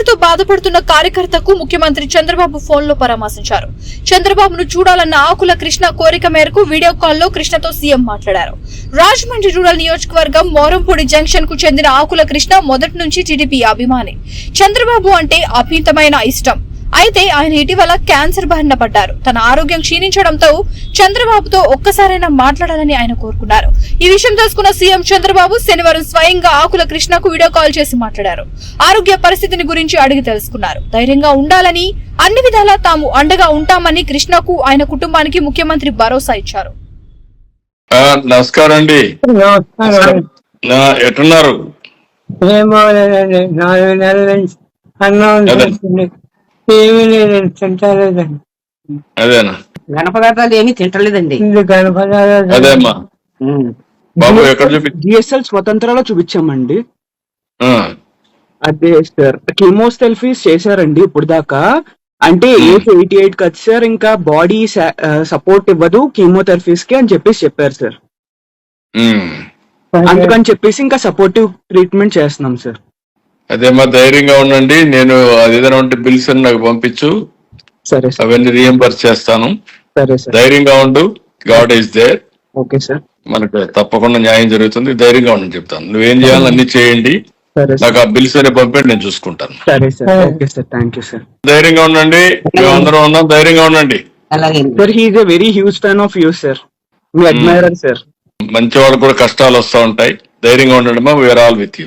క్యాన్సర్తో బాధపడుతున్న కార్యకర్తకు ముఖ్యమంత్రి చంద్రబాబు ఫోన్లో పరామర్శించారు. చంద్రబాబును చూడాలన్న ఆకుల కృష్ణ కోరిక మేరకు వీడియో కాల్లో కృష్ణతో సీఎం మాట్లాడారు. రాజమండ్రి రూరల్ నియోజకవర్గం మోరంపూడి జంక్షన్కు చెందిన ఆకుల కృష్ణ మొదటి నుంచి టీడీపీ అభిమాని. చంద్రబాబు అంటే అభితమైన ఇష్టం. అయితే ఆయన ఇటీవల క్యాన్సర్ బారిన పడ్డారు. తన ఆరోగ్యం క్షీణించడంతో చంద్రబాబుతో ఒక్కసారైనా మాట్లాడాలని ఆయన కోరుకున్నారు. ఈ విషయం తెలుసుకున్న సీఎం చంద్రబాబు శనివారం స్వయంగా ఆకుల కృష్ణకు వీడియో కాల్ చేసి మాట్లాడారు. ఆరోగ్య పరిస్థితిని గురించి అడిగి తెలుసుకున్నారు. ధైర్యంగా ఉండాలని అన్ని విధాలా తాము అండగా ఉంటామని కృష్ణకు ఆయన కుటుంబానికి ముఖ్యమంత్రి భరోసా ఇచ్చారు. నమస్కారం అండి. ఎట్టున్నారు? అన్నం ఏమీ లేదండి తింటలేదండి. అదేనా? ఘన పదార్థాలు ఏమీ తింటలేదండి. ఇది కనపడాలి అదే అమ్మా బాబు ఎక్కడ చూపి జిఎస్ఎల్ స్వతంత్రాలో చూపించామండి. ఆ, అదే సార్ కీమోథెరపీస్ చేశారండి ఇప్పుడు దాకా అంటే ఏజ్ ఎయిటీ ఎయిట్ కదా సార్ ఇంకా బాడీ సపోర్ట్ ఇవ్వదు కీమోథెరపీస్కి అని చెప్పేసి చెప్పారు సార్. ఉమ్. అందుకని చెప్పేసి ఇంకా సపోర్టివ్ ట్రీట్మెంట్ చేస్తున్నాం సార్. అదేమ్మా ధైర్యంగా ఉండండి. నేను అది ఏదైనా ఉంటే బిల్స్ అని నాకు పంపించు. సరే అవన్నీ రియంబర్స్ చేస్తాను. సరే సార్. ధైర్యంగా ఉండు. God is there okay sir. మనకు తప్పకుండా న్యాయం జరుగుతుంది. ధైర్యంగా ఉండని చెప్తాను. నువ్వేం చేయాలో అన్ని చేయండి. సరే నాకు ఆ బిల్స్ అనే పంపండి నేను చూసుకుంటాను. సరే sir. Okay sir. Thank you sir. ధైర్యంగా ఉండండి. మేము అందరం ఉన్నాం. ధైర్యంగా ఉండండి. అలాగే. Sir he is a very huge fan of you sir me admirer sir మంచి వాళ్ళకు కూడా కష్టాలు వస్తూ ఉంటాయి. ధైర్యంగా ఉండండి మా వీఆర్ ఆల్ విత్ యూ